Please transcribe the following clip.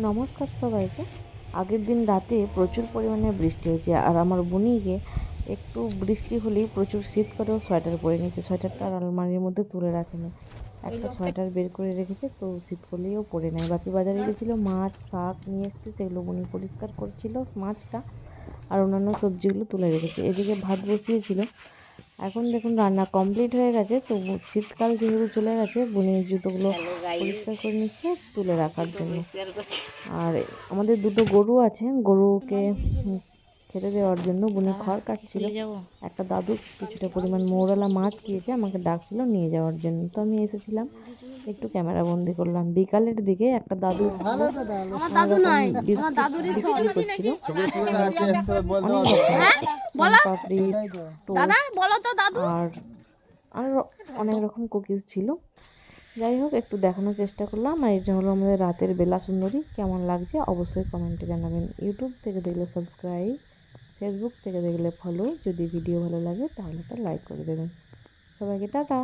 নমস্কার সবাইকে। আগের দিন রাতে প্রচুর পরিমাণে বৃষ্টি হয়েছে আর আমার বুনিকে একটু বৃষ্টি হলেই প্রচুর শীত করেও সোয়েটার পরে নিয়েছে। সোয়েটারটা আর আলমারির মধ্যে তুলে রাখেনি। একটা সোয়েটার বের করে রেখেছে তো শীত করলেই ও পরে নেয়। বাকি বাজারে গেছিল মাছ শাক নিয়ে এসছে সেগুলো বুনি পরিষ্কার করছিল মাছটা। আর অন্যান্য সবজিগুলো তুলে রেখেছে। এদিকে ভাত বসিয়েছিল এখন দেখুন রান্না কমপ্লিট হয়ে গেছে তো শীতকাল যেহেতু চলে গেছে বুনের জুতোগুলো পরিষ্কার করে নিচ্ছে তুলে রাখার জন্য। আর আমাদের দুটো গরু আছে গরুকে খেতে দেওয়ার জন্য বুনে খড় কাটছিল। একটা দাদু কিছুটা পরিমাণ মৌরালা মাছ দিয়েছে আমাকে ডাকছিল নিয়ে যাওয়ার জন্য। তো আমি এসেছিলাম একটু ক্যামেরা বন্দি করলাম। বিকালের দিকে একটা দাদু হ্যাঁ বলো। পাপড়ি দাদা বলো তো দাদু। আর অনেক রকম কুকিজ ছিল। যাই হোক একটু দেখানোর চেষ্টা করলাম। আর এটা হলো আমাদের রাতের বেলা সুন্দরী। কেমন লাগছে অবশ্যই কমেন্টে জানাবেন। ইউটিউব থেকে দেখলে সাবস্ক্রাইব ফেসবুক থেকে দেখলে ফলো যদি ভিডিও ভালো লাগে, তাহলে একটা লাইক করে দেবেন। সবাইকে টাটা।